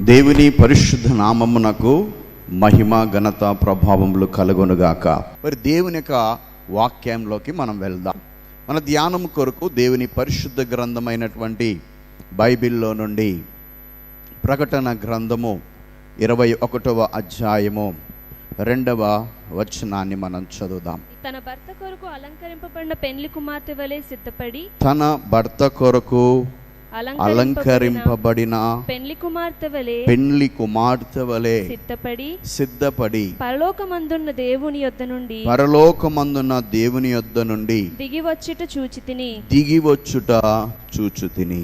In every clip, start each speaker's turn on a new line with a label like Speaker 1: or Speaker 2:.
Speaker 1: దేవుని పరిశుద్ధ నామమునకు మహిమ ఘనత ప్రభావములు కలుగొనుగాక. మరి దేవుని యొక్క వాక్యంలోకి మనం వెళ్దాం. మన ధ్యానం కొరకు దేవుని పరిశుద్ధ గ్రంథమైనటువంటి బైబిల్లో నుండి ప్రకటన గ్రంథము ఇరవై ఒకటవ అధ్యాయము రెండవ వచనాన్ని మనం చదువుదాం.
Speaker 2: తన భర్త కొరకు అలంకరింపబడిన పెండ్లి కుమార్తె వలె సిద్ధపడి
Speaker 1: తన భర్త కొరకు అలంకరింపబడిన
Speaker 2: పెండ్లి కుమార్తె వలె
Speaker 1: పెండ్లి కుమార్తె వలె
Speaker 2: సిద్ధపడి
Speaker 1: సిద్ధపడి
Speaker 2: పరలోకమందున్న దేవుని యొద్ద నుండి
Speaker 1: పరలోకమందున్న దేవుని యొద్ద నుండి
Speaker 2: దిగి వచ్చుట చూచి తిని
Speaker 1: దిగి వచ్చుట చూచు తిని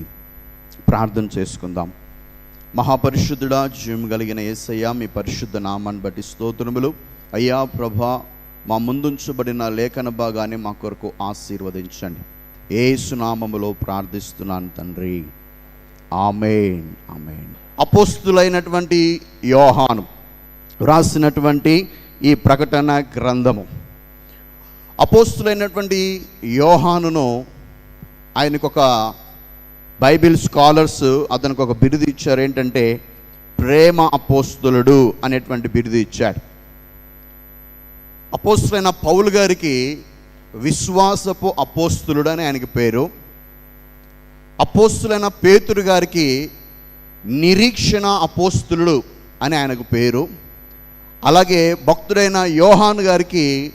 Speaker 1: ప్రార్థన చేసుకుందాం. మహాపరిశుద్ధుడా జీవం కలిగిన యేసయ్య మీ పరిశుద్ధ నామాన్ని బట్టి స్తోత్రములు. అయ్యా ప్రభా మా ముందుంచబడిన లేఖన భాగాన్ని మా కొరకు ఆశీర్వదించండి. ఏసునామములో ప్రార్థిస్తున్నాను తండ్రి. ఆమెన్. ఆమెన్. అపోస్తులైనటువంటి యోహాను రాసినటువంటి ఈ ప్రకటన గ్రంథము. అపోస్తులైనటువంటి యోహానును ఆయనకు ఒక బైబిల్ స్కాలర్స్ అతనికి ఒక బిరుదు ఇచ్చారు. ఏంటంటే ప్రేమ అపోస్తులుడు అనేటువంటి బిరుదు ఇచ్చాడు అపోస్తులైన పౌలు గారికి విశ్వాసపు అపోస్తులుడు అని ఆయనకి పేరు. అపోస్తులైన పేతురు గారికి నిరీక్షణ అపోస్తులుడు అని ఆయనకు పేరు. అలాగే భక్తుడైన యోహాన్ గారికి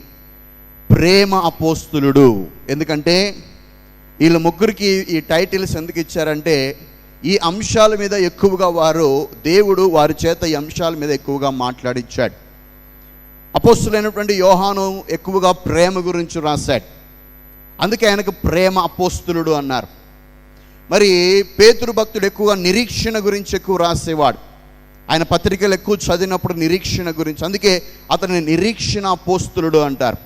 Speaker 1: ప్రేమ అపోస్తులుడు. ఎందుకంటే వీళ్ళ ముగ్గురికి ఈ టైటిల్స్ ఎందుకు ఇచ్చారంటే ఈ అంశాల మీద ఎక్కువగా వారు దేవుడు వారి చేత ఈ అంశాల మీద ఎక్కువగా మాట్లాడించాడు అపోస్తులైనటువంటి యోహాను ఎక్కువగా ప్రేమ గురించి రాశాడు. అందుకే ఆయనకు ప్రేమ అపోస్తులుడు అన్నారు. మరి పేతురు భక్తుడు ఎక్కువగా నిరీక్షణ గురించి ఎక్కువ రాసేవాడు. ఆయన పత్రికలు ఎక్కువ చదివినప్పుడు నిరీక్షణ గురించి అందుకే అతని నిరీక్షణ అపోస్తులుడు అంటారు.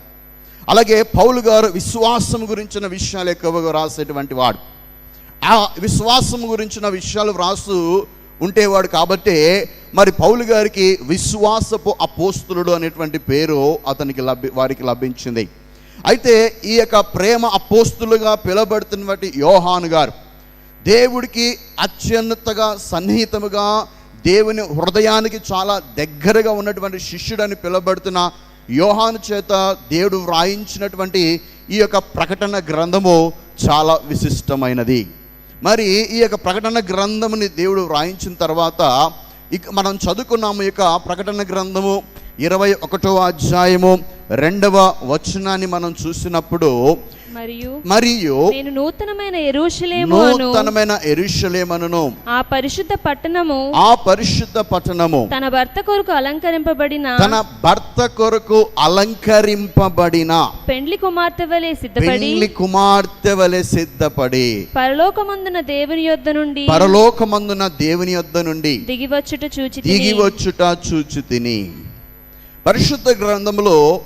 Speaker 1: అలాగే పౌలు గారు విశ్వాసం గురించిన విషయాలు ఎక్కువగా రాసేటువంటి వాడు. ఆ విశ్వాసం గురించిన విషయాలు రాస్తూ ఉండేవాడు కాబట్టే మరి పౌలు గారికి విశ్వాసపు అపోస్తులుడు అనేటువంటి పేరు అతనికి లభి వారికి లభించింది. అయితే ఈ యొక్క ప్రేమ అపోస్తులుగా పిలబడుతున్నటువంటి యోహాను గారు దేవుడికి అత్యున్నతగా సన్నిహితముగా దేవుని హృదయానికి చాలా దగ్గరగా ఉన్నటువంటి శిష్యుడని పిలబడుతున్న యోహాను చేత దేవుడు వ్రాయించినటువంటి ఈ యొక్క ప్రకటన గ్రంథము చాలా విశిష్టమైనది. మరి ఈ యొక్క ప్రకటన గ్రంథముని దేవుడు వ్రాయించిన తర్వాత ఇక మనం చదువుకున్నాము ఈ యొక్క ప్రకటన గ్రంథము ఇరవై ఒకటో అధ్యాయము రెండవ వచనాన్ని మనం చూసినప్పుడు
Speaker 2: మరియు
Speaker 1: మరియు
Speaker 2: నేను నూతనమైన ఎరుషలేము
Speaker 1: నూతనమైన ఎరుషలేమనును
Speaker 2: ఆ పరిశుద్ధ పట్టణము
Speaker 1: ఆ పరిశుద్ధ పట్టణము
Speaker 2: తన భర్త కొరకు అలంకరింపబడిన
Speaker 1: తన భర్త కొరకు అలంకరింపబడిన
Speaker 2: పెండ్లి కుమార్తె వలె సిద్ధపడి
Speaker 1: పెళ్ళి కుమార్తె వలె సిద్ధపడి
Speaker 2: పరలోకమందున దేవుని యొద్ద నుండి
Speaker 1: పరలోకమందున దేవుని యొద్ద నుండి
Speaker 2: దిగి వచ్చుట చూచి
Speaker 1: దిగి
Speaker 2: తిని
Speaker 1: వచ్చుట చూచు తిని పరిశుద్ధ గ్రంథంలో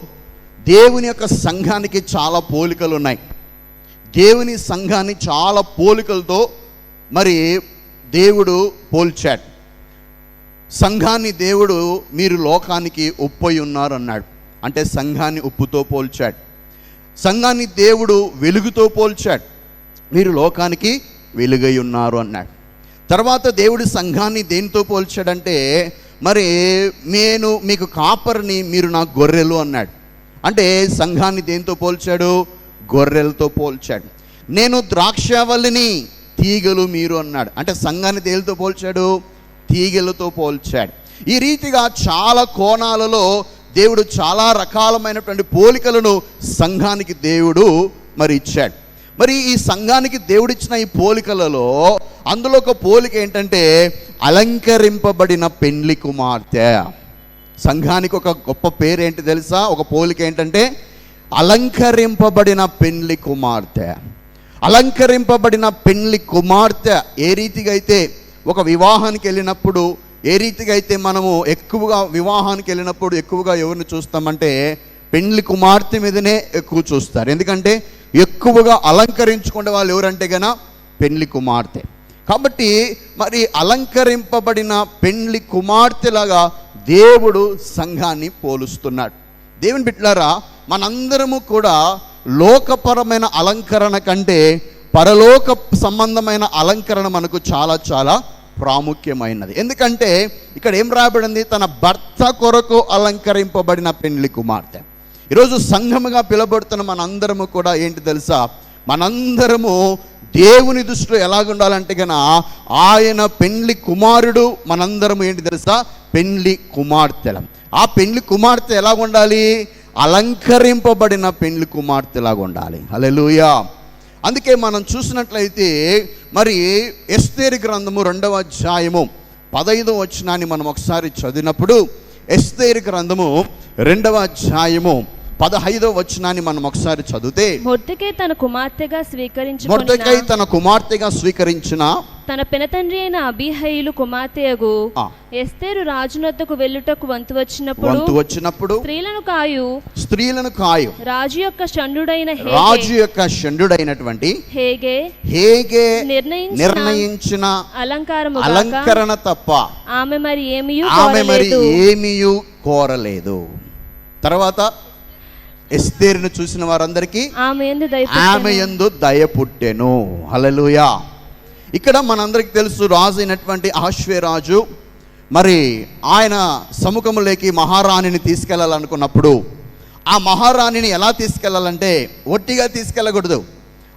Speaker 1: దేవుని యొక్క సంఘానికి చాలా పోలికలు ఉన్నాయి. దేవుని సంఘాన్ని చాలా పోలికలతో మరి దేవుడు పోల్చాడు. సంఘాన్ని దేవుడు మీరు లోకానికి ఉప్పై ఉన్నారు అన్నాడు అంటే సంఘాన్ని ఉప్పుతో పోల్చాడు. సంఘాన్ని దేవుడు వెలుగుతో పోల్చాడు. మీరు లోకానికి వెలుగై ఉన్నారు అన్నాడు. తర్వాత దేవుడు సంఘాన్ని దేనితో పోల్చాడంటే మరి నేను మీకు కాపరిని మీరు నా గొర్రెలు అన్నాడు. అంటే సంఘాన్ని దేనితో పోల్చాడు? గొర్రెలతో పోల్చాడు. నేను ద్రాక్షవల్లిని తీగలు మీరు అన్నాడు. అంటే సంఘాన్ని దేనితో పోల్చాడు? తీగలతో పోల్చాడు. ఈ రీతిగా చాలా కోణాలలో దేవుడు చాలా రకాలమైనటువంటి పోలికలను సంఘానికి దేవుడు మరి ఇచ్చాడు. మరి ఈ సంఘానికి దేవుడిచ్చిన ఈ పోలికలలో అందులో ఒక పోలిక ఏంటంటే అలంకరింపబడిన పెండ్లి కుమార్తె. సంఘానికి ఒక గొప్ప పేరు ఏంటి తెలుసా? ఒక పోలిక ఏంటంటే అలంకరింపబడిన పెండ్లి కుమార్తె. అలంకరింపబడిన పెండ్లి కుమార్తె ఏ రీతిగా అయితే ఒక వివాహానికి వెళ్ళినప్పుడు ఏ రీతిగా అయితే మనము ఎక్కువగా వివాహానికి వెళ్ళినప్పుడు ఎక్కువగా ఎవరిని చూస్తామంటే పెండ్లి కుమార్తె మీదనే ఎక్కువ చూస్తారు. ఎందుకంటే ఎక్కువగా అలంకరించుకునే వాళ్ళు ఎవరంటే గన పెండ్లి కుమార్తె. కాబట్టి మరి అలంకరింపబడిన పెండ్లి కుమార్తెలాగా దేవుడు సంఘాన్ని పోలుస్తున్నాడు. దేవుని బిట్లారా మనందరము కూడా లోకపరమైన అలంకరణ కంటే పరలోక సంబంధమైన అలంకరణ మనకు చాలా చాలా ప్రాముఖ్యమైనది. ఎందుకంటే ఇక్కడ ఏం రాబడింది తన భర్త కొరకు అలంకరింపబడిన పెండ్లి కుమార్తె. ఈరోజు సంఘముగా పిలబడుతున్న మనందరము కూడా ఏంటి తెలుసా? మనందరము దేవుని దృష్టిలో ఎలాగుండాలంటే కన ఆయన పెండ్లి కుమారుడు మనందరము ఏంటి తెలుసా? పెండ్లి కుమార్తెలం. ఆ పెండ్లి కుమార్తె ఎలా ఉండాలి అలంకరింపబడిన పెండ్లి కుమార్తెలాగా ఉండాలి హల్లెలూయా. అందుకే మనం చూసినట్లయితే మరి ఎస్తేరి గ్రంథము రెండవ అధ్యాయము పదైదో వచనాన్ని మనం ఒకసారి చదివినప్పుడు ఎస్తేరి గ్రంథము రెండవ అధ్యాయము పదహైదో వచనాన్ని మనం ఒకసారి చదివితే
Speaker 2: మొర్దెకై తన కుమార్తెగా స్వీకరించుకున్న
Speaker 1: మొర్దకై తన కుమార్తెగా స్వీకరించిన
Speaker 2: తన పినతండ్రి అయిన అబీహయిలు కుమార్తెయగు. ఎస్తేరు రాజునొద్దకు వెళ్ళుటకు వంతు వచ్చినప్పుడు
Speaker 1: వంతు వచ్చినప్పుడు
Speaker 2: స్త్రీలను కాయు
Speaker 1: స్త్రీలను కాయు.
Speaker 2: రాజు యొక్క షండుడైన
Speaker 1: రాజు యొక్క షండుడైనటువంటి
Speaker 2: హేగే
Speaker 1: హేగే
Speaker 2: నిర్ణయించిన అలంకారము గాక
Speaker 1: అలంకరణ తప్ప
Speaker 2: ఆమె మరి ఏమీ
Speaker 1: ఆమె మరి ఏమీయు కోరలేదు. తర్వాత ఎస్తేరును చూసిన వారందరికీ
Speaker 2: ఆమె ఎందు
Speaker 1: దయ పుట్టెను. హల్లెలూయా. ఇక్కడ మనందరికి తెలుసు రాజు అయినటువంటి ఆశ్వేరాజు మరి ఆయన సముఖములోకి మహారాణిని తీసుకెళ్ళాలనుకున్నప్పుడు ఆ మహారాణిని ఎలా తీసుకెళ్ళాలంటే ఒట్టిగా తీసుకెళ్ళకూడదు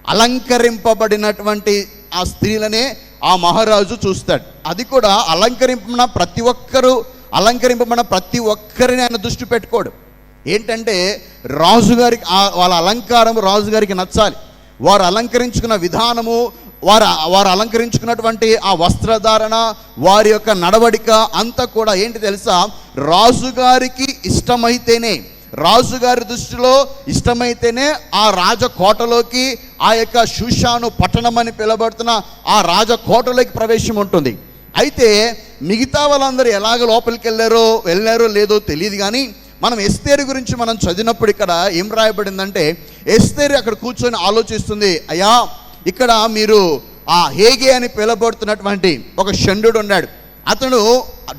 Speaker 1: అలంకరింపబడినటువంటి ఆ స్త్రీలనే ఆ మహారాజు చూస్తాడు. అది కూడా అలంకరింపబడిన ప్రతి ఒక్కరూ అలంకరింపబడిన ప్రతి ఒక్కరిని ఆయన దృష్టి పెట్టుకోడు. ఏంటంటే రాజుగారికి వాళ్ళ అలంకారం రాజుగారికి నచ్చాలి. వారు అలంకరించుకున్న విధానము వారు వారు అలంకరించుకున్నటువంటి ఆ వస్త్రధారణ వారి యొక్క నడవడిక అంతా కూడా ఏంటి తెలుసా? రాజుగారికి ఇష్టమైతేనే రాజుగారి దృష్టిలో ఇష్టమైతేనే ఆ రాజకోటలోకి ఆ యొక్క శుషాను పట్టణం అని పిలబడుతున్న ఆ రాజకోటలోకి ప్రవేశం ఉంటుంది. అయితే మిగతా వాళ్ళందరూ ఎలాగ లోపలికి వెళ్ళారో వెళ్ళారో లేదో తెలియదు కానీ మనం ఎస్తేరు గురించి మనం చదివినప్పుడు ఇక్కడ ఏం రాయబడిందంటే ఎస్తేరు అక్కడ కూర్చొని ఆలోచిస్తుంది అయ్యా ఇక్కడ మీరు ఆ హేగే అని పిలబడుతున్నటువంటి ఒక షండు ఉన్నాడు. అతను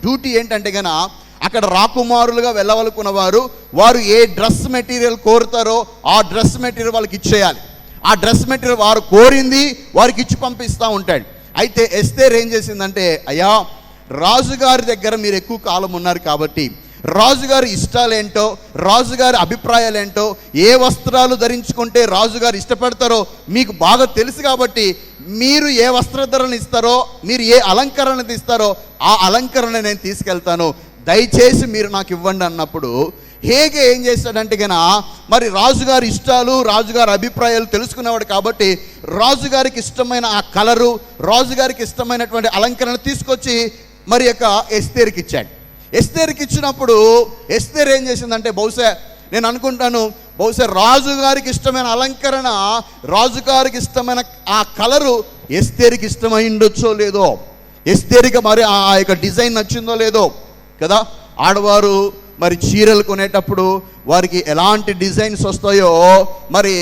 Speaker 1: డ్యూటీ ఏంటంటే గన అక్కడ రాకుమారులుగా వెళ్ళవలకున్న వారు వారు ఏ డ్రెస్ మెటీరియల్ కోరుతారో ఆ డ్రెస్ మెటీరియల్ వాళ్ళకి ఇచ్చేయాలి. ఆ డ్రెస్ మెటీరియల్ వారు కోరింది వారికి ఇచ్చి పంపిస్తూ ఉంటాడు. అయితే ఎస్తేర్ ఏం చేసిందంటే అయ్యా రాజుగారి దగ్గర మీరు ఎక్కువ కాలం ఉన్నారు కాబట్టి రాజుగారి ఇష్టాలేంటో రాజుగారి అభిప్రాయాలేంటో ఏ వస్త్రాలు ధరించుకుంటే రాజుగారు ఇష్టపడతారో మీకు బాగా తెలుసు కాబట్టి మీరు ఏ వస్త్రధరణ ఇస్తారో మీరు ఏ అలంకరణ ఇస్తారో ఆ అలంకరణ నేను తీసుకెళ్తాను. దయచేసి మీరు నాకు ఇవ్వండి అన్నప్పుడు హేగే ఏం చేశాడంటే గన మరి రాజుగారి ఇష్టాలు రాజుగారి అభిప్రాయాలు తెలుసుకునేవాడు కాబట్టి రాజుగారికి ఇష్టమైన ఆ కలరు రాజుగారికి ఇష్టమైనటువంటి అలంకరణ తీసుకొచ్చి మరి యొక్క ఎస్తేరికి ఇచ్చాడు ఎస్తేరికి ఇచ్చినప్పుడు ఎస్తేర్ ఏం చేసిందంటే బహుశా నేను అనుకుంటాను బహుశా రాజుగారికి ఇష్టమైన అలంకరణ రాజుగారికి ఇష్టమైన ఆ కలరు ఎస్తేరికి ఇష్టమై ఉండొచ్చో లేదో ఎస్తేరికి మరి ఆ యొక్క డిజైన్ నచ్చిందో లేదో కదా? ఆడవారు మరి చీరలు కొనేటప్పుడు వారికి ఎలాంటి డిజైన్స్ వస్తాయో మరి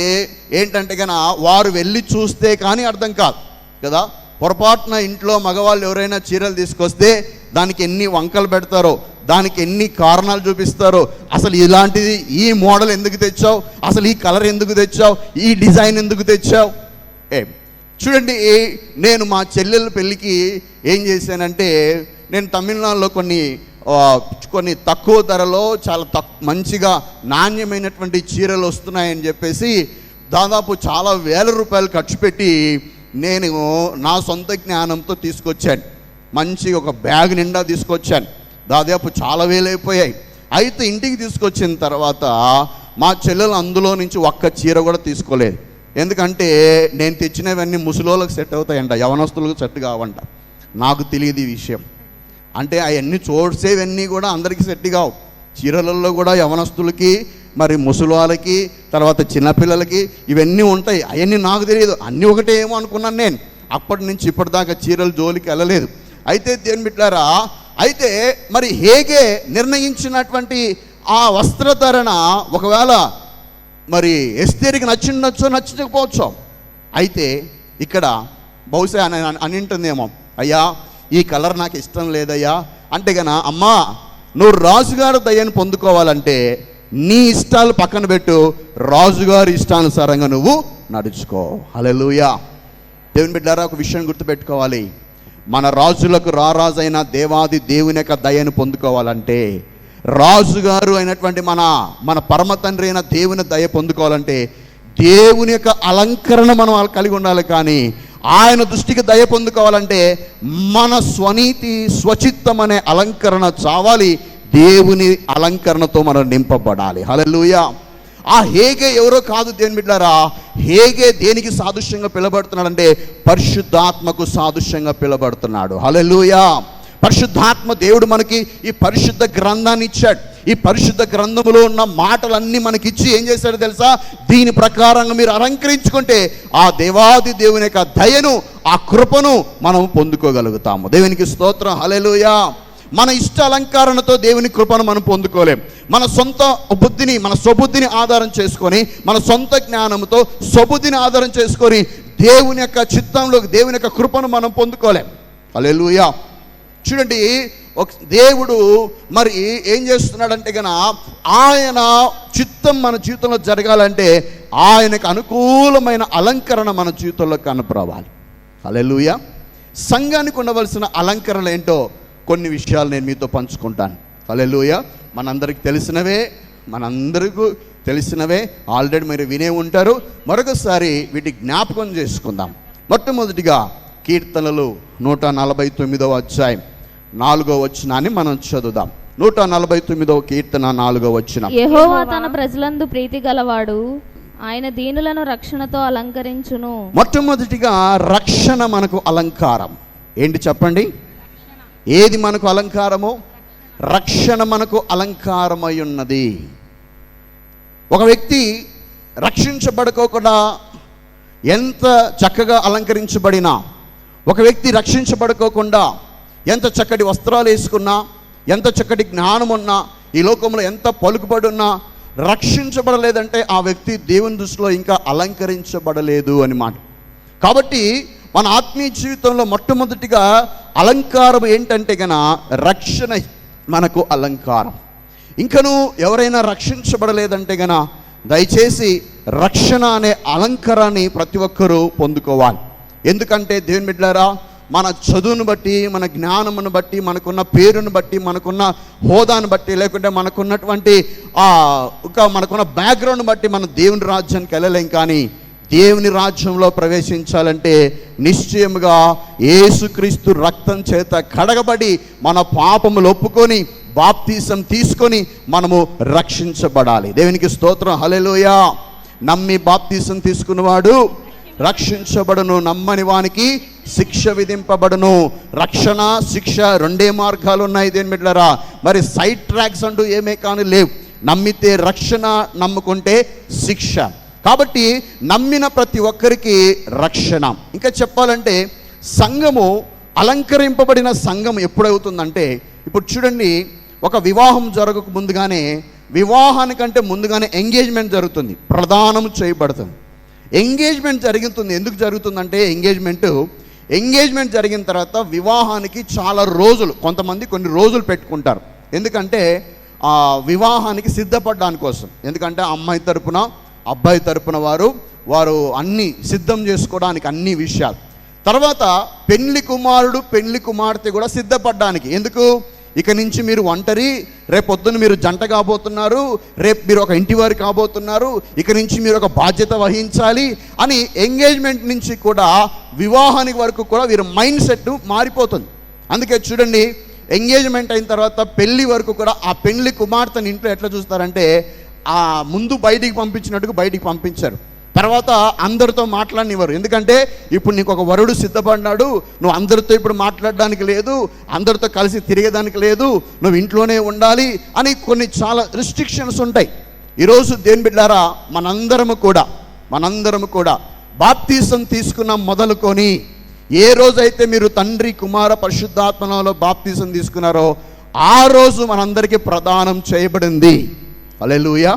Speaker 1: ఏంటంటే కన్నా వారు వెళ్ళి చూస్తే కానీ అర్థం కాదు కదా? పొరపాటున ఇంట్లో మగవాళ్ళు ఎవరైనా చీరలు తీసుకొస్తే దానికి ఎన్ని వంకలు పెడతారో దానికి ఎన్ని కారణాలు చూపిస్తారో అసలు ఇలాంటిది ఈ మోడల్ ఎందుకు తెచ్చావు? అసలు ఈ కలర్ ఎందుకు తెచ్చావు? ఈ డిజైన్ ఎందుకు తెచ్చావు? ఏ? చూడండి నేను మా చెల్లెల పెళ్ళికి ఏం చేశానంటే నేను తమిళనాడులో కొన్ని కొన్ని తక్కువ ధరలో చాలా తక్ మంచిగా నాణ్యమైనటువంటి చీరలు వస్తున్నాయని చెప్పేసి దాదాపు చాలా వేల రూపాయలు ఖర్చు పెట్టి నేను నా సొంత జ్ఞానంతో తీసుకొచ్చాను. మంచి ఒక బ్యాగ్ నిండా తీసుకొచ్చాను. దాదాపు చాలా వేలైపోయాయి. అయితే ఇంటికి తీసుకొచ్చిన తర్వాత మా చెల్లెలు అందులో నుంచి ఒక్క చీర కూడా తీసుకోలేదు. ఎందుకంటే నేను తెచ్చినవన్నీ ముసలోళ్ళకి సెట్ అవుతాయంట యవనస్తులకు సెట్ కావంట. నాకు తెలియదు ఈ విషయం. అంటే అవన్నీ చూసేవన్నీ కూడా అందరికీ సెట్ కావు. చీరలలో కూడా యవనస్తులకి మరి ముసలివాళ్ళకి తర్వాత చిన్నపిల్లలకి ఇవన్నీ ఉంటాయి. అవన్నీ నాకు తెలియదు. అన్నీ ఒకటే ఏమో అనుకున్నాను నేను. అప్పటి నుంచి ఇప్పటిదాకా చీరలు జోలికి వెళ్ళలేదు. అయితే దేని బిడ్డారా అయితే మరి హేగే నిర్ణయించినటువంటి ఆ వస్త్రధరణ ఒకవేళ మరి ఎస్తేరికి నచ్చిండొచ్చో నచ్చకపోవచ్చు అయితే ఇక్కడ బహుశా అని అని ఉంటుందేమో అయ్యా ఈ కలర్ నాకు ఇష్టం లేదయ్యా అంటే గన అమ్మా నువ్వు రాజుగారి దయ్యను పొందుకోవాలంటే నీ ఇష్టాలు పక్కన పెట్టు రాజుగారి ఇష్టానుసారంగా నువ్వు నడుచుకో. హల్లెలూయా. దేవుని బిడ్డారా ఒక విషయం గుర్తుపెట్టుకోవాలి. మన రాజులకు రారాజైన దేవాది దేవుని యొక్క దయను పొందుకోవాలంటే రాజుగారు అయినటువంటి మన మన పరమ తండ్రి అయిన దేవుని దయ పొందుకోవాలంటే దేవుని యొక్క అలంకరణ మనం కలిగి ఉండాలి కానీ ఆయన దృష్టికి దయ పొందుకోవాలంటే మన స్వనీతి స్వచిత్తం అనే అలంకరణ చావాలి. దేవుని అలంకరణతో మనం నింపబడాలి. హలో ఆ హేగే ఎవరో కాదు దేని బిడ్డారా. హేగే దేనికి సాదృశ్యంగా పిలబడుతున్నాడంటే పరిశుద్ధాత్మకు సాదృశ్యంగా పిలబడుతున్నాడు హల్లెలూయా. పరిశుద్ధాత్మ దేవుడు మనకి ఈ పరిశుద్ధ గ్రంథాన్ని ఇచ్చాడు. ఈ పరిశుద్ధ గ్రంథములో ఉన్న మాటలన్నీ మనకిచ్చి ఏం చేశాడో తెలుసా? దీని ప్రకారంగా మీరు అలంకరించుకుంటే ఆ దేవాది దేవుని యొక్క దయను ఆ కృపను మనం పొందుకోగలుగుతాము. దేవునికి స్తోత్రం. హలెలుయా మన ఇష్ట అలంకరణతో దేవుని కృపను మనం పొందుకోలేం. మన సొంత బుద్ధిని మన స్వబుద్ధిని ఆధారం చేసుకొని మన సొంత జ్ఞానంతో స్వబుద్ధిని ఆధారం చేసుకొని దేవుని యొక్క చిత్తంలో దేవుని యొక్క కృపను మనం పొందుకోలేం. అలెలుయా చూడండి ఒక దేవుడు మరి ఏం చేస్తున్నాడంటే గన ఆయన చిత్తం మన జీవితంలో జరగాలంటే ఆయనకు అనుకూలమైన అలంకరణ మన జీవితంలో కనపరావాలి. హల్లెలూయా. సంఘానికి ఉండవలసిన అలంకరణలు ఏంటో కొన్ని విషయాలు నేను మీతో పంచుకుంటాను. హల్లెలూయ. మనందరికి తెలిసినవే మనందరికీ తెలిసినవే ఆల్రెడీ మీరు వినే ఉంటారు. మరొకసారి వీటి జ్ఞాపకం చేసుకుందాం. మొట్టమొదటిగా కీర్తనలు నూట నలభై తొమ్మిదవ అధ్యాయం నాలుగో వచ్చినాన్ని మనం చదువుదాం. నూట నలభై తొమ్మిదవ కీర్తన నాలుగో వచ్చిన
Speaker 3: యెహోవా తన ప్రజలందు ప్రీతి గలవాడు ఆయన దీనులను రక్షణతో అలంకరించును.
Speaker 1: మొట్టమొదటిగా రక్షణ మనకు అలంకారం. ఏంటి చెప్పండి? ఏది మనకు అలంకారమో రక్షణ మనకు అలంకారమై ఉన్నది. ఒక వ్యక్తి రక్షించబడుకోకుండా ఎంత చక్కగా అలంకరించబడినా ఒక వ్యక్తి రక్షించబడుకోకుండా ఎంత చక్కటి వస్త్రాలు వేసుకున్నా ఎంత చక్కటి జ్ఞానం ఉన్నా ఈ లోకంలో ఎంత పలుకుబడి ఉన్నా రక్షించబడలేదంటే ఆ వ్యక్తి దేవుని దృష్టిలో ఇంకా అలంకరించబడలేదు అని మాట. కాబట్టి మన ఆత్మీయ జీవితంలో మొట్టమొదటిగా అలంకారం ఏంటంటే గన రక్షణ మనకు అలంకారం. ఇంకను ఎవరైనా రక్షించబడలేదంటే గన దయచేసి రక్షణ అనే అలంకారాన్ని ప్రతి ఒక్కరూ పొందుకోవాలి. ఎందుకంటే దేవుని బిడ్డారా మన చదువును బట్టి మన జ్ఞానమును బట్టి మనకున్న పేరును బట్టి మనకున్న హోదాను బట్టి లేకుంటే మనకున్నటువంటి ఒక మనకున్న బ్యాక్గ్రౌండ్ బట్టి మనం దేవుని రాజ్యానికి వెళ్ళలేం కానీ దేవుని రాజ్యంలో ప్రవేశించాలంటే నిశ్చయముగా ఏసుక్రీస్తు రక్తం చేత కడగబడి మన పాపములు ఒప్పుకొని బాప్తీసం తీసుకొని మనము రక్షించబడాలి. దేవునికి స్తోత్రం. హలెలోయ నమ్మి బాప్తీసం తీసుకున్నవాడు రక్షించబడును నమ్మని వానికి శిక్ష విధింపబడును. రక్షణ శిక్ష రెండే మార్గాలు ఉన్నాయి దేని బిడ్డలారా. మరి సైడ్ ట్రాక్స్ అంటూ ఏమే కానీ లేవు. నమ్మితే రక్షణ నమ్ముకుంటే శిక్ష. కాబట్టి నమ్మిన ప్రతి ఒక్కరికి రక్షణ. ఇంకా చెప్పాలంటే సంఘము అలంకరింపబడిన సంఘం ఎప్పుడవుతుందంటే ఇప్పుడు చూడండి ఒక వివాహం జరగక ముందుగానే వివాహానికంటే ముందుగానే ఎంగేజ్మెంట్ జరుగుతుంది. ప్రదానం చేయబడుతుంది. ఎంగేజ్మెంట్ జరుగుతుంది ఎందుకు జరుగుతుందంటే ఎంగేజ్మెంట్ ఎంగేజ్మెంట్ జరిగిన తర్వాత వివాహానికి చాలా రోజులు కొంతమంది కొన్ని రోజులు పెట్టుకుంటారు. ఎందుకంటే వివాహానికి సిద్ధపడడానికి కోసం. ఎందుకంటే అమ్మాయి తరపున అబ్బాయి తరపున వారు వారు అన్ని సిద్ధం చేసుకోవడానికి అన్ని విషయాలు. తర్వాత పెళ్ళి కుమారుడు పెళ్ళి కుమార్తె కూడా సిద్ధపడడానికి. ఎందుకు? ఇక నుంచి మీరు ఒంటరి రేపు పొద్దున్న మీరు జంట కాబోతున్నారు రేపు మీరు ఒక ఇంటి వారు కాబోతున్నారు ఇక నుంచి మీరు ఒక బాధ్యత వహించాలి అని ఎంగేజ్మెంట్ నుంచి కూడా వివాహానికి వరకు కూడా వీరి మైండ్ సెట్ మారిపోతుంది. అందుకే చూడండి ఎంగేజ్మెంట్ అయిన తర్వాత పెళ్ళి వరకు కూడా ఆ పెళ్ళి కుమార్తెని ఇంట్లో ఎట్లా చూస్తారంటే ఆ ముందు బయటికి పంపించినట్టుగా బయటికి పంపించారు. తర్వాత అందరితో మాట్లాడినవారు ఎందుకంటే ఇప్పుడు నీకు ఒక వరుడు సిద్ధపడినాడు నువ్వు అందరితో ఇప్పుడు మాట్లాడడానికి లేదు అందరితో కలిసి తిరిగేదానికి లేదు నువ్వు ఇంట్లోనే ఉండాలి అని కొన్ని చాలా రిస్ట్రిక్షన్స్ ఉంటాయి. ఈరోజు దేని బిడ్డారా మనందరము కూడా మనందరము కూడా బాప్తీసం తీసుకున్న మొదలుకొని ఏ రోజైతే మీరు తండ్రి కుమార పరిశుద్ధాత్మలో బాప్తీసం తీసుకున్నారో ఆ రోజు మనందరికీ ప్రదానం చేయబడింది. అలెలుయ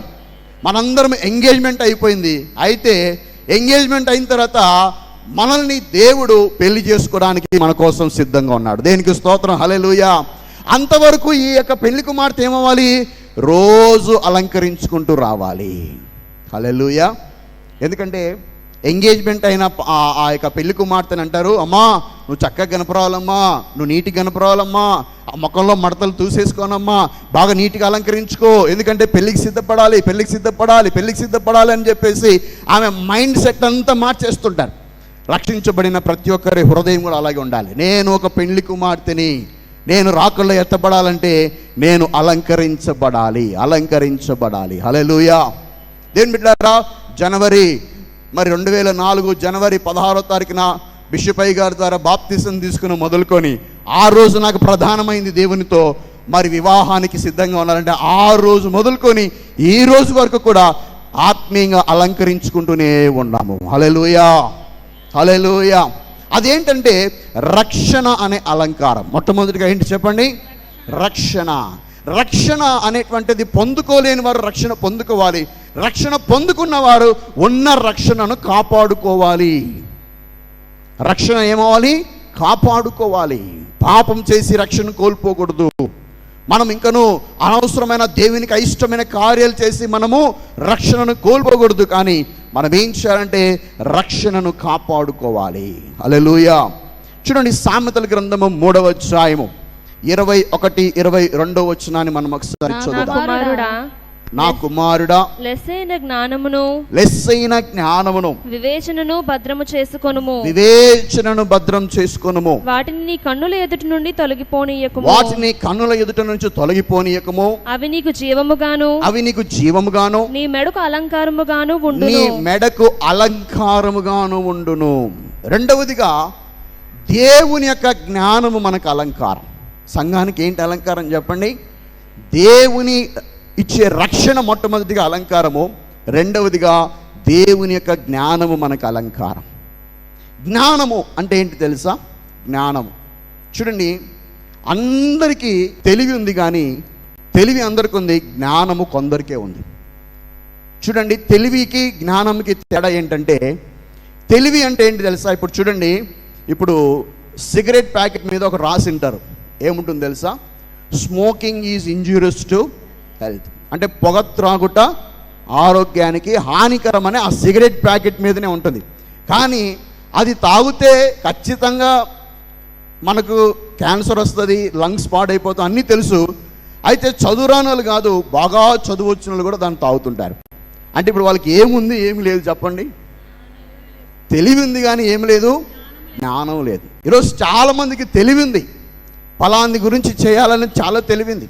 Speaker 1: మనందరం ఎంగేజ్మెంట్ అయిపోయింది. అయితే ఎంగేజ్మెంట్ అయిన తర్వాత మనల్ని దేవుడు పెళ్ళి చేసుకోవడానికి మన కోసం సిద్ధంగా ఉన్నాడు. దేనికి స్తోత్రం? హలెలుయ అంతవరకు ఈ యొక్క పెళ్ళి కుమార్తె ఏమవ్వాలి? రోజు అలంకరించుకుంటూ రావాలి. హలెలుయ ఎందుకంటే ఎంగేజ్మెంట్ అయిన ఆ- ఆ యొక్క పెళ్ళి కుమార్తెని అంటారు అమ్మా నువ్వు చక్కగా కనపరావాలమ్మా నువ్వు నీటి కనపరావాలమ్మా ఆ ముఖంలో మడతలు తూసేసుకోనమ్మా బాగా నీట్గా అలంకరించుకో. ఎందుకంటే పెళ్ళికి సిద్ధపడాలి పెళ్ళికి సిద్ధపడాలి పెళ్ళికి సిద్ధపడాలి అని చెప్పేసి ఆమె మైండ్ సెట్ అంతా మార్చేస్తుంటారు. రక్షించబడిన ప్రతి ఒక్కరి హృదయం కూడా అలాగే ఉండాలి. నేను ఒక పెళ్ళి కుమార్తెని నేను రాకుల్లో ఎత్తబడాలంటే నేను అలంకరించబడాలి అలంకరించబడాలి. హల్లెలూయా. దేని బిడ్డారా జనవరి మరి రెండు వేల నాలుగు జనవరి పదహారో తారీఖున బిషపై గారి ద్వారా బాప్తిసం తీసుకుని మొదలుకొని ఆ రోజు నాకు ప్రధానమైంది దేవునితో మరి వివాహానికి సిద్ధంగా ఉన్నారంటే ఆ రోజు మొదలుకొని ఈ రోజు వరకు కూడా ఆత్మీయంగా అలంకరించుకుంటూనే ఉన్నాము. హలెలుయా హలెలుయా అదేంటంటే రక్షణ అనే అలంకారం. మొట్టమొదటిగా ఏంటి చెప్పండి? రక్షణ. రక్షణ అనేటువంటిది పొందుకోలేని వారు రక్షణ పొందుకోవాలి. రక్షణ పొందుకున్న వారు ఉన్న రక్షణను కాపాడుకోవాలి. రక్షణ ఏమవ్వాలి? కాపాడుకోవాలి. పాపం చేసి రక్షణ కోల్పోకూడదు. మనం ఇంకను అనవసరమైన దేవునికి అయిష్టమైన కార్యాలు చేసి మనము రక్షణను కోల్పోకూడదు. కానీ మనం ఏం చేయాలంటే రక్షణను కాపాడుకోవాలి. అలెలుయ చూడండి సామెతల గ్రంథము మూడవ అధ్యాయము. ఇరవై ఒకటి ఇరవై రెండో వచ్చినాన్ని మనం ఒకసారి చదువుదాం.
Speaker 2: కుమారుడా
Speaker 1: నా కుమారుడా.
Speaker 2: లెస్సైన జ్ఞానమును.
Speaker 1: లెస్సైన జ్ఞానమును.
Speaker 2: వివేచనను భద్రము చేసుకొనుము.
Speaker 1: వివేచనను భద్రం చేసుకొనుము.
Speaker 2: వాటిని నీ కన్నుల ఎదుటి నుండి తొలగిపోనీయకుము.
Speaker 1: వాటిని కన్నుల ఎదుట నుంచి తొలగిపోనీయకము.
Speaker 2: అవి నీకు జీవముగాను.
Speaker 1: అవి నీకు జీవముగాను.
Speaker 2: నీ మెడకు అలంకారముగాను
Speaker 1: నీ
Speaker 2: ఉండును
Speaker 1: మెడకు అలంకారముగాను ఉండును. రెండవదిగా దేవుని యొక్క జ్ఞానము మనకు అలంకారం. సంఘానికి ఏంటి అలంకారం చెప్పండి? దేవుని ఇచ్చే రక్షణ మొట్టమొదటిగా అలంకారము రెండవదిగా దేవుని యొక్క జ్ఞానము మనకు అలంకారం. జ్ఞానము అంటే ఏంటి తెలుసా? జ్ఞానము. చూడండి అందరికీ తెలివి ఉంది కానీ తెలివి అందరికి ఉంది జ్ఞానము కొందరికే ఉంది. చూడండి తెలివికి జ్ఞానంకి తేడా ఏంటంటే తెలివి అంటే ఏంటి తెలుసా? ఇప్పుడు చూడండి ఇప్పుడు సిగరెట్ ప్యాకెట్ మీద ఒక రాసి ఉంటారు. ఏముంటుంది తెలుసా? Smoking is injurious to health అంటే పొగ త్రాగుట ఆరోగ్యానికి హానికరమని ఆ సిగరెట్ ప్యాకెట్ మీదనే ఉంటుంది. కానీ అది తాగితే ఖచ్చితంగా మనకు క్యాన్సర్ వస్తుంది లంగ్స్ పాడైపోతాం అన్నీ తెలుసు. అయితే చదువురానోళ్ళు కాదు బాగా చదువు వచ్చిన వాళ్ళు కూడా దాన్ని తాగుతుంటారు. అంటే ఇప్పుడు వాళ్ళకి ఏముంది ఏమి లేదు చెప్పండి? తెలివి ఉంది కానీ ఏమి లేదు? జ్ఞానం లేదు. ఈరోజు చాలామందికి తెలివి ఉంది. ఫలాంది గురించి చేయాలని చాలా తెలివింది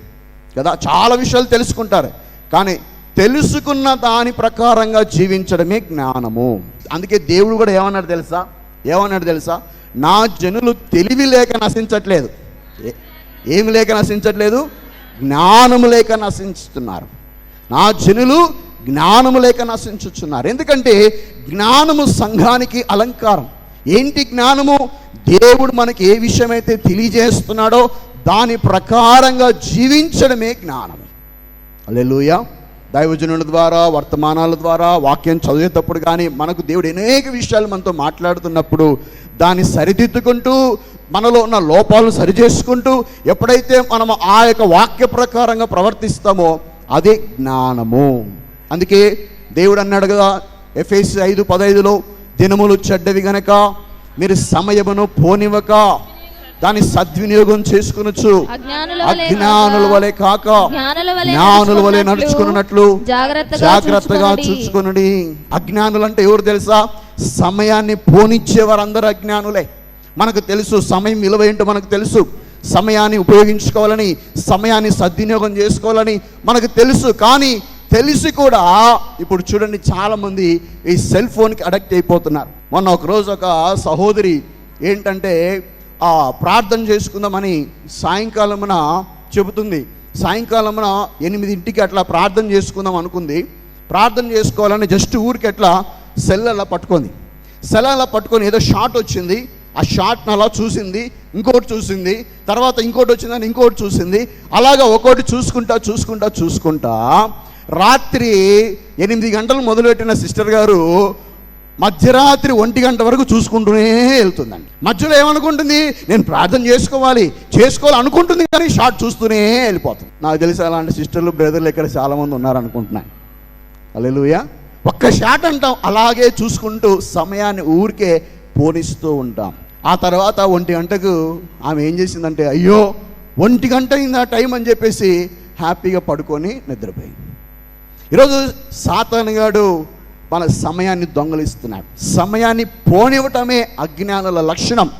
Speaker 1: కదా? చాలా విషయాలు తెలుసుకుంటారు. కానీ తెలుసుకున్న దాని ప్రకారంగా జీవించడమే జ్ఞానము. అందుకే దేవుడు కూడా ఏమన్నాడు తెలుసా? ఏమన్నాడు తెలుసా? నా జనులు తెలివి లేక నశించట్లేదు. ఏమి లేక నశించట్లేదు? జ్ఞానము లేక నశించుతున్నారు. నా జనులు జ్ఞానము లేక నశించుచున్నారు. ఎందుకంటే జ్ఞానము సంఘానికి అలంకారం. ఏంటి జ్ఞానము? దేవుడు మనకి ఏ విషయమైతే తెలియజేస్తున్నాడో దాని ప్రకారంగా జీవించడమే జ్ఞానము అల్లెలుయ దైవజనుల ద్వారా వర్తమానాల ద్వారా వాక్యం చదివేటప్పుడు కానీ మనకు దేవుడు అనేక విషయాలు మనతో మాట్లాడుతున్నప్పుడు దాన్ని సరిదిద్దుకుంటూ మనలో ఉన్న లోపాలను సరిచేసుకుంటూ ఎప్పుడైతే మనం ఆ యొక్క వాక్య ప్రకారంగా ప్రవర్తిస్తామో అదే జ్ఞానము. అందుకే దేవుడు అన్నాడు కదా ఎఫ్ఎస్ ఐదు పదైదులో దినములు చెడ్డవి గనక మీరు సమయమును పోనివ్వక దాన్ని సద్వినియోగం చేసుకునొచ్చు
Speaker 3: అజ్ఞానుల వలె కాక, జ్ఞానుల వలె
Speaker 1: నడుచుకున్నట్లు
Speaker 3: జాగ్రత్తగా.
Speaker 1: చూసుకునుడి అజ్ఞానులు అంటే ఎవరు తెలుసా? సమయాన్ని పోనిచ్చే వారందరూ అజ్ఞానులే. మనకు తెలుసు సమయం విలువ ఏంటో మనకు తెలుసు. సమయాన్ని ఉపయోగించుకోవాలని సమయాన్ని సద్వినియోగం చేసుకోవాలని మనకు తెలుసు. కానీ తెలిసి కూడా ఇప్పుడు చూడండి చాలామంది ఈ సెల్ ఫోన్కి అడక్ట్ అయిపోతున్నారు. మొన్న ఒక రోజు ఒక సహోదరి ఏంటంటే ప్రార్థన చేసుకుందామని సాయంకాలమున చెబుతుంది. సాయంకాలమున ఎనిమిదింటికి అట్లా ప్రార్థన చేసుకుందాం అనుకుంది. ప్రార్థన చేసుకోవాలని జస్ట్ ఊరికి అట్లా సెల్ అలా పట్టుకుంది. సెల్ అలా పట్టుకొని ఏదో షాట్ వచ్చింది. ఆ షాట్ని అలా చూసింది. ఇంకోటి చూసింది. తర్వాత ఇంకోటి వచ్చిందని ఇంకోటి చూసింది. అలాగా ఒక్కోటి చూసుకుంటా చూసుకుంటా చూసుకుంటా రాత్రి ఎనిమిది గంటలు మొదలుపెట్టిన సిస్టర్ గారు మధ్యరాత్రి ఒంటి గంట వరకు చూసుకుంటూనే వెళ్తుందండి. మధ్యలో ఏమనుకుంటుంది? నేను ప్రార్థన చేసుకోవాలి చేసుకోవాలి అనుకుంటుంది కానీ షార్ట్ చూస్తూనే వెళ్ళిపోతుంది. నాకు తెలిసి అలాంటి సిస్టర్లు బ్రదర్లు ఇక్కడ చాలామంది ఉన్నారనుకుంటున్నాను. అల్లెలుయ ఒక్క షాట్ అంటాం అలాగే చూసుకుంటూ సమయాన్ని ఊరికే పోనిస్తూ ఉంటాం. ఆ తర్వాత ఒంటి గంటకు ఆమె ఏం చేసిందంటే అయ్యో ఒంటి గంట అయింది ఆ టైం అని చెప్పేసి హ్యాపీగా పడుకొని నిద్రపోయింది. ఈరోజు సాతానుగాడు మన సమయాన్ని దొంగలిస్తున్నాడు. సమయాన్ని పోనివ్వటమే అజ్ఞానుల లక్షణం.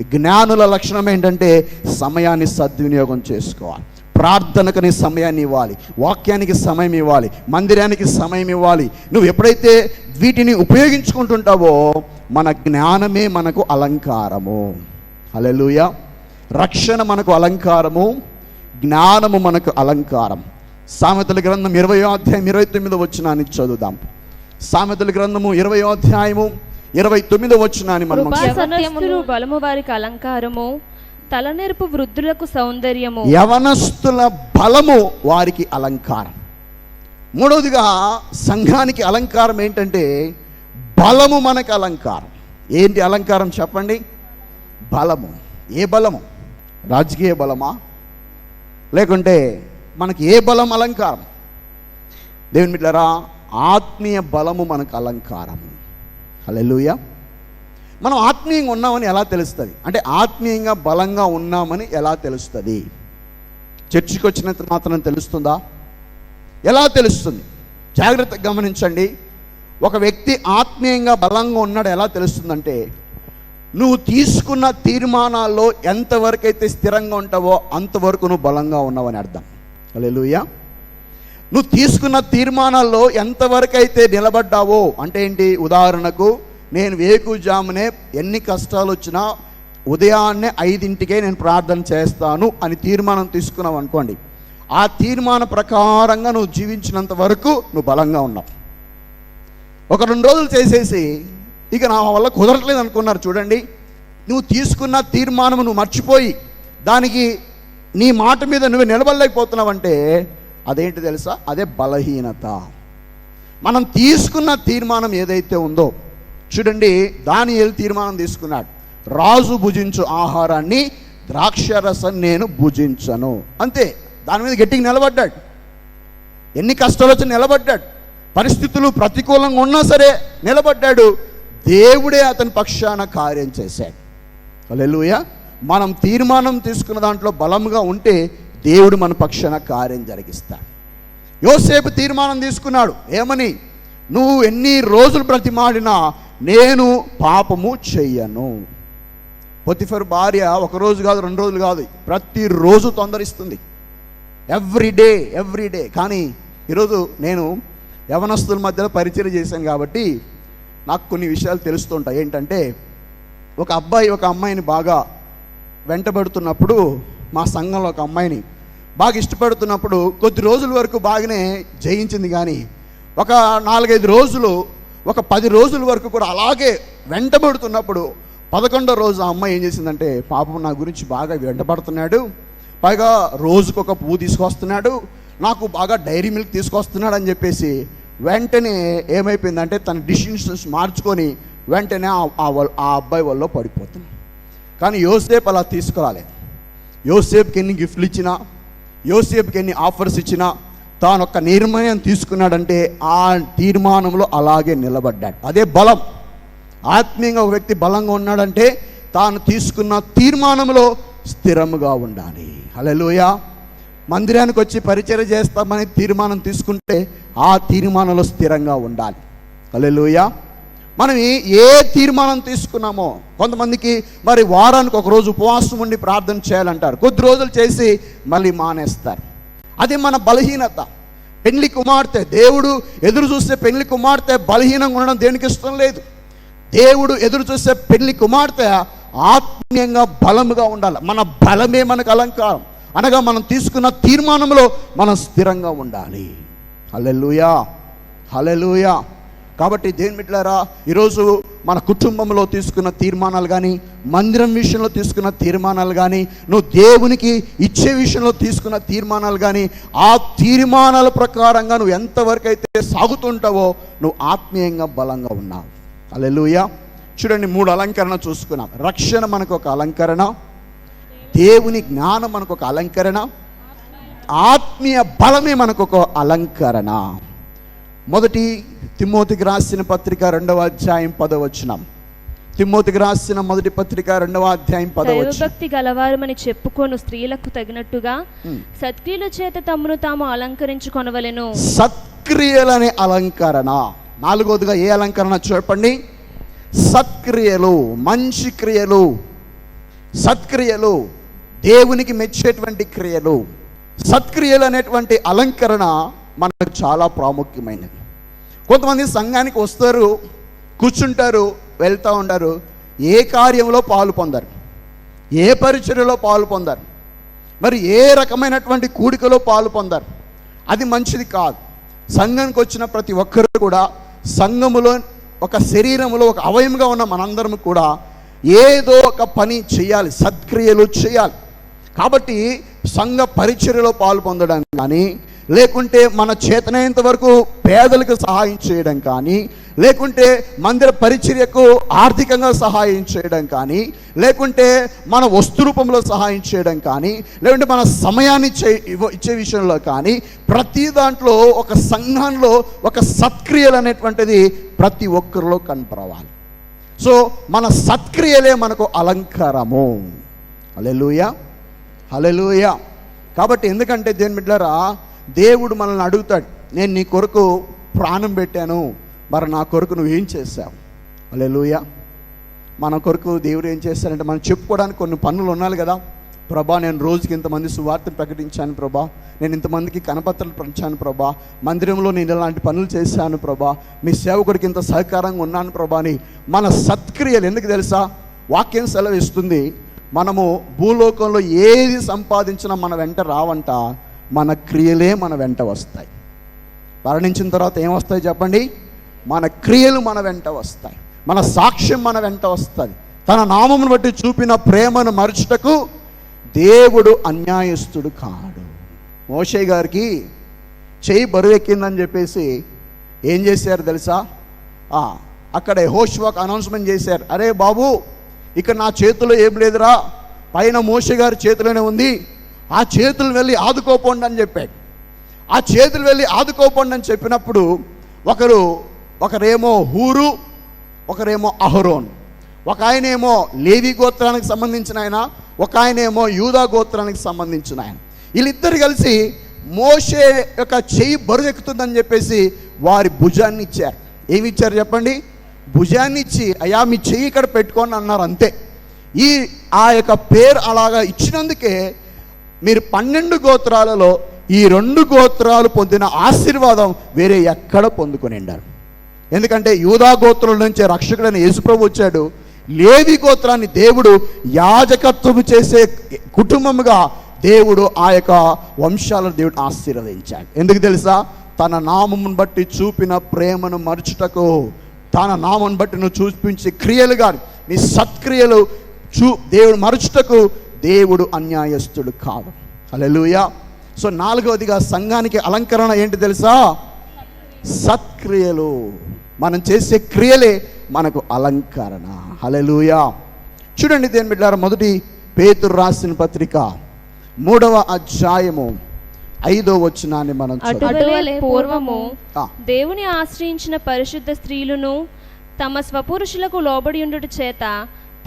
Speaker 1: జ్ఞానుల లక్షణం ఏంటంటే సమయాన్ని సద్వినియోగం చేసుకోవాలి. ప్రార్థనకని సమయాన్ని ఇవ్వాలి. వాక్యానికి సమయం ఇవ్వాలి. మందిరానికి సమయం ఇవ్వాలి. నువ్వు ఎప్పుడైతే వీటిని ఉపయోగించుకుంటుంటావో మన జ్ఞానమే మనకు అలంకారము. అలెలుయ రక్షణ మనకు అలంకారము. జ్ఞానము మనకు అలంకారం. సామెతల గ్రంథం ఇరవై అధ్యాయం ఇరవై తొమ్మిది వచ్చినాన్ని చదువుదాం. సామెతల గ్రంథము ఇరవై అధ్యాయము ఇరవై తొమ్మిదో వచ్చినాన్ని మనం
Speaker 2: బలము వారికి అలంకారము తలనెరుపు వృద్ధులకు సౌందర్యము.
Speaker 1: యవనస్తుల బలము వారికి అలంకారం. మూడవదిగా సంఘానికి అలంకారం ఏంటంటే బలము మనకు అలంకారం. ఏంటి అలంకారం చెప్పండి? బలము. ఏ బలము? రాజకీయ బలమా? లేకుంటే మనకి ఏ బలం అలంకారం? దేవుని మిట్లరా ఆత్మీయ బలము మనకు అలంకారము. హల్లెలూయా. మనం ఆత్మీయంగా ఉన్నామని ఎలా తెలుస్తుంది? అంటే ఆత్మీయంగా బలంగా ఉన్నామని ఎలా తెలుస్తుంది? చర్చికి వచ్చినంత మాత్రం తెలుస్తుందా? ఎలా తెలుస్తుంది? జాగ్రత్తగా గమనించండి. ఒక వ్యక్తి ఆత్మీయంగా బలంగా ఉన్నాడు ఎలా తెలుస్తుందంటే నువ్వు తీసుకున్న తీర్మానాల్లో ఎంతవరకు అయితే స్థిరంగా ఉంటావో అంతవరకు నువ్వు బలంగా ఉన్నావని అర్థం. అలెలుయా నువ్వు తీసుకున్న తీర్మానాల్లో ఎంతవరకు అయితే నిలబడ్డావో అంటే ఏంటి? ఉదాహరణకు నేను వేకుజామునే ఎన్ని కష్టాలు వచ్చినా ఉదయాన్నే ఐదింటికే నేను ప్రార్థన చేస్తాను అని తీర్మానం తీసుకున్నావు అనుకోండి. ఆ తీర్మాన ప్రకారంగా నువ్వు జీవించినంత వరకు నువ్వు బలంగా ఉన్నావు. ఒక రెండు రోజులు చేసేసి ఇక నా వల్ల కుదరట్లేదు అనుకున్నారు చూడండి. నువ్వు తీసుకున్న తీర్మానం నువ్వు మర్చిపోయి దానికి నీ మాట మీద నువ్వు నిలబడలేకపోతున్నావంటే అదేంటి తెలుసా? అదే బలహీనత. మనం తీసుకున్న తీర్మానం ఏదైతే ఉందో చూడండి దానియేలు తీర్మానం తీసుకున్నాడు. రాజు భుజించు ఆహారాన్ని ద్రాక్షరసం నేను భుజించను. అంతే. దాని మీద గట్టిగా నిలబడ్డాడు. ఎన్ని కష్టాలు వచ్చి నిలబడ్డాడు. పరిస్థితులు ప్రతికూలంగా ఉన్నా సరే నిలబడ్డాడు. దేవుడే అతని పక్షాన కార్యం చేశాడు. హల్లెలూయా. మనం తీర్మానం తీసుకున్న దాంట్లో బలంగా ఉంటే దేవుడు మన పక్షాన కార్యం జరిగిస్తాడు. యోసేపు తీర్మానం తీసుకున్నాడు. ఏమని? నువ్వు ఎన్ని రోజులు ప్రతిమాడినా నేను పాపము చెయ్యను. పొతిఫర్ భార్య ఒక రోజు కాదు రెండు రోజులు కాదు ప్రతిరోజు తొందరిస్తుంది. ఎవ్రీ డే ఎవ్రీ డే కానీ ఈరోజు నేను యవనస్తుల మధ్యలో పరిచయం చేశాను కాబట్టి నాకు కొన్ని విషయాలు తెలుస్తుంటాయి. ఏంటంటే ఒక అబ్బాయి ఒక అమ్మాయిని బాగా వెంటబడుతున్నప్పుడు మా సంఘంలో ఒక అమ్మాయిని బాగా ఇష్టపడుతున్నప్పుడు కొద్ది రోజుల వరకు బాగానే జయించింది కానీ ఒక నాలుగైదు రోజులు ఒక పది రోజుల వరకు కూడా అలాగే వెంటబడుతున్నప్పుడు పదకొండో రోజు ఆ అమ్మాయి ఏం చేసిందంటే పాపం నా గురించి బాగా వెంటబడుతున్నాడు పైగా రోజుకొక పువ్వు తీసుకొస్తున్నాడు నాకు బాగా డైరీ మిల్క్ తీసుకొస్తున్నాడు అని చెప్పేసి వెంటనే ఏమైపోయిందంటే తన డిసిషన్స్ మార్చుకొని వెంటనే ఆ- ఆ అబ్బాయి వల్ల పడిపోతుంది. కానీ యోసేపు అలా తీసుకురాలేదు. యోసేపుకి ఎన్ని గిఫ్ట్లు ఇచ్చినా యోసేపుకి ఎన్ని ఆఫర్స్ ఇచ్చినా తాను ఒక నిర్ణయం తీసుకున్నాడంటే ఆ తీర్మానంలో అలాగే నిలబడ్డాడు. అదే బలం. ఆత్మీయంగా ఒక వ్యక్తి బలంగా ఉన్నాడంటే తాను తీసుకున్న తీర్మానంలో స్థిరముగా ఉండాలి. హల్లెలూయా. మందిరానికి వచ్చి పరిచయం చేస్తామని తీర్మానం తీసుకుంటే ఆ తీర్మానంలో స్థిరంగా ఉండాలి. హల్లెలూయా. మనం ఏ తీర్మానం తీసుకున్నామో కొంతమందికి మరి వారానికి ఒక రోజు ఉపవాసం ఉండి ప్రార్థన చేయాలంటారు. కొద్ది రోజులు చేసి మళ్ళీ మానేస్తారు. అది మన బలహీనత. పెళ్ళి కుమార్తె దేవుడు ఎదురు చూస్తే పెళ్ళి కుమార్తె బలహీనంగా ఉండడం దేనికి ఇష్టం లేదు. దేవుడు ఎదురు చూసే పెళ్ళి కుమార్తె ఆత్మీయంగా బలముగా ఉండాలి. మన బలమే మనకు అలంకారం. అనగా మనం తీసుకున్న తీర్మానంలో మనం స్థిరంగా ఉండాలి. హలెలుయా హలెలుయా కాబట్టి దేని మిట్లారా ఈరోజు మన కుటుంబంలో తీసుకున్న తీర్మానాలు కానీ మందిరం విషయంలో తీసుకున్న తీర్మానాలు కానీ నువ్వు దేవునికి ఇచ్చే విషయంలో తీసుకున్న తీర్మానాలు కానీ ఆ తీర్మానాల ప్రకారంగా నువ్వు ఎంతవరకు అయితే సాగుతుంటావో నువ్వు ఆత్మీయంగా బలంగా ఉన్నావు. అలెలుయ చూడండి మూడు అలంకరణ చూసుకున్నాం. రక్షణ మనకు ఒక అలంకరణ దేవుని జ్ఞానం మనకు ఒక అలంకరణ ఆత్మీయ బలమే మనకు ఒక అలంకరణ. మొదటి తిమోతికి రాసిన పత్రిక రెండవ అధ్యాయం పదవచనం తిమ్మోతికి రాసిన మొదటి పత్రిక రెండవ అధ్యాయం
Speaker 2: దైవభక్తి గలవారమని చెప్పుకొను స్త్రీలకు తగినట్టుగా. సత్క్రియల చేత తమను తాము అలంకరించుకొనవలెను.
Speaker 1: సత్క్రియలనే అలంకరణ. నాలుగోదిగా ఏ అలంకరణ చెప్పండి? సత్క్రియలు మంచి క్రియలు. సత్క్రియలు దేవునికి మెచ్చేటువంటి క్రియలు. సత్క్రియలు అనేటువంటి అలంకరణ మనకు చాలా ప్రాముఖ్యమైనది. కొంతమంది సంఘానికి వస్తారు కూర్చుంటారు వెళ్తూ ఉంటారు ఏ కార్యంలో పాలు పొందరు ఏ పరిచర్యలో పాలు పొందరు మరి ఏ రకమైనటువంటి కూడికలో పాలు పొందరు అది మంచిది కాదు. సంఘానికి వచ్చిన ప్రతి ఒక్కరు కూడా సంఘములో ఒక శరీరములో ఒక అవయముగా ఉన్న మనందరం కూడా ఏదో ఒక పని చేయాలి సత్క్రియలు చేయాలి. కాబట్టి సంఘ పరిచర్యలో పాలు పొందడం కానీ లేకుంటే మన చేతనైనంత వరకు పేదలకు సహాయం చేయడం కానీ లేకుంటే మందిర పరిచర్యకు ఆర్థికంగా సహాయం చేయడం కానీ లేకుంటే మన వస్తు రూపంలో సహాయం చేయడం కానీ లేకుంటే మన సమయాన్ని చే ఇవ్వ- ఇచ్చే విషయంలో కానీ ప్రతి దాంట్లో ఒక సంఘంలో ఒక సత్క్రియలు అనేటువంటిది ప్రతి ఒక్కరిలో కనపడవాలి. సో మన సత్క్రియలే మనకు అలంకారము. Hallelujah hallelujah. కాబట్టి ఎందుకంటే దేని బిడ్డరా దేవుడు మనల్ని అడుగుతాడు నేను నీ కొరకు ప్రాణం పెట్టాను మరి నా కొరకు నువ్వు ఏం చేశావు? అలెలుయ మన కొరకు దేవుడు ఏం చేస్తారంటే మనం చెప్పుకోవడానికి కొన్ని పనులు ఉన్నాయి కదా. ప్రభా నేను రోజుకి ఇంతమంది సువార్తను ప్రకటించాను ప్రభా. నేను ఇంతమందికి కనపత్రాలు పంచాను ప్రభా. మందిరంలో నేను ఇలాంటి పనులు చేశాను ప్రభా. మీ సేవకుడికి ఇంత సహకారంగా ఉన్నాను ప్రభా అని మన సత్క్రియలు ఎందుకు తెలుసా? వాక్యం సెలవు ఇస్తుంది మనము భూలోకంలో ఏది సంపాదించినా మన వెంట రావంట మన క్రియలే మన వెంట వస్తాయి. మరణించిన తర్వాత ఏమొస్తాయి చెప్పండి? మన క్రియలు మన వెంట వస్తాయి. మన సాక్ష్యం మన వెంట వస్తుంది తన నామమును బట్టి చూపిన ప్రేమను మరచుటకు దేవుడు అన్యాయస్తుడు కాడు. మోషే గారికి చేయి బరువు ఎక్కిందని చెప్పేసి ఏం చేశారు తెలుసా? అక్కడ అక్కడ హోష్వాక్ అనౌన్స్మెంట్ చేశారు. అరే బాబు ఇక్కడ నా చేతిలో ఏం లేదురా. పైన మోషే గారి చేతిలోనే ఉంది. ఆ చేతులు వెళ్ళి ఆదుకోపోండి అని చెప్పాడు. ఆ చేతులు వెళ్ళి ఆదుకోపండి అని చెప్పినప్పుడు ఒకరు ఒకరేమో హూరు ఒకరేమో అహరోన్. ఒక ఆయనేమో లేవి గోత్రానికి సంబంధించిన ఆయన ఒక ఆయనేమో యూదా గోత్రానికి సంబంధించిన ఆయన. వీళ్ళిద్దరు కలిసి మోషే యొక్క చెయ్యి బరువెక్కుతుందని చెప్పేసి వారి భుజాన్ని ఇచ్చారు. ఏమి ఇచ్చారు చెప్పండి? భుజాన్ని ఇచ్చి అయ్యా మీ చెయ్యి ఇక్కడ పెట్టుకోండి అన్నారు అంతే. ఈ ఆ యొక్క పేరు అలాగా ఇచ్చినందుకే మీరు పన్నెండు గోత్రాలలో ఈ రెండు గోత్రాలు పొందిన ఆశీర్వాదం వేరే ఎక్కడ పొందుకొని ఉండారు. ఎందుకంటే యూదా గోత్రం నుంచి రక్షకుడైన యేసుప్రభు వచ్చాడు. లేవి గోత్రాన్ని దేవుడు యాజకత్వము చేసే కుటుంబముగా దేవుడు ఆ యొక్క వంశాలను దేవుడు ఆశీర్వదించాడు. ఎందుకు తెలుసా? తన నామమును బట్టి చూపిన ప్రేమను మరచుటకు తన నామను బట్టి నువ్వు చూపించే క్రియలు కానీ నీ సత్క్రియలు చూ దేవుడు మరుచుటకు దేవుడు అన్యాయస్తుడు కాదు. అలెలుయా సో నాలుగవదిగా సంఘానికి అలంకరణ ఏంటి తెలుసా? సత్క్రియలు. మనం చేసే క్రియలే మనకు అలంకరణ. హలెలుయా చూడండి దేని బిడ్డారా మొదటి పేతురు రాసిన పత్రిక మూడవ అధ్యాయము. ఐదో వచనాన్ని మనం
Speaker 2: అటువలే పూర్వము. దేవుని ఆశ్రయించిన పరిశుద్ధ స్త్రీలను తమ స్వపురుషులకు లోబడి ఉండుట చేత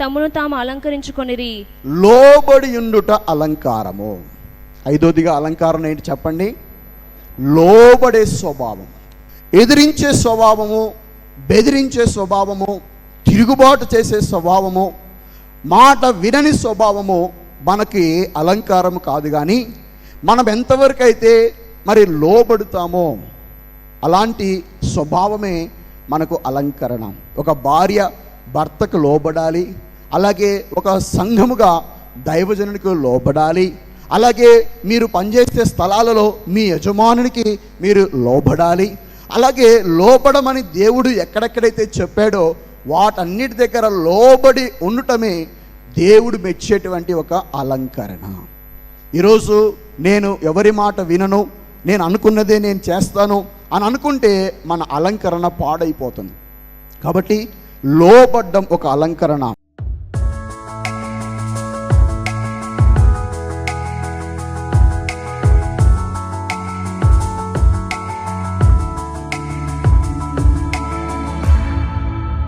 Speaker 2: తమను తాము అలంకరించుకొనిరి.
Speaker 1: లోబడి ఉండుట అలంకారము. ఐదోదిగా అలంకారం ఏంటి చెప్పండి? లోబడే స్వభావం ఎదిరించే స్వభావము బెదిరించే స్వభావము తిరుగుబాటు చేసే స్వభావము మాట వినని స్వభావము మనకి అలంకారం కాదు కానీ మనం ఎంతవరకు అయితే మరి లోబడుతామో అలాంటి స్వభావమే మనకు అలంకరణ. ఒక భార్య భర్తకు లోబడాలి అలాగే ఒక సంఘముగా దైవజనునికి లోబడాలి అలాగే మీరు పనిచేసే స్థలాలలో మీ యజమానునికి మీరు లోబడాలి అలాగే లోబడమని దేవుడు ఎక్కడెక్కడైతే చెప్పాడో వాటన్నిటి దగ్గర లోబడి ఉండటమే దేవుడు మెచ్చేటువంటి ఒక అలంకరణ. ఈరోజు నేను ఎవరి మాట వినను నేను అనుకున్నదే నేను చేస్తాను అని అనుకుంటే మన అలంకరణ పాడైపోతుంది. కాబట్టి లోబడ్డం ఒక అలంకరణ.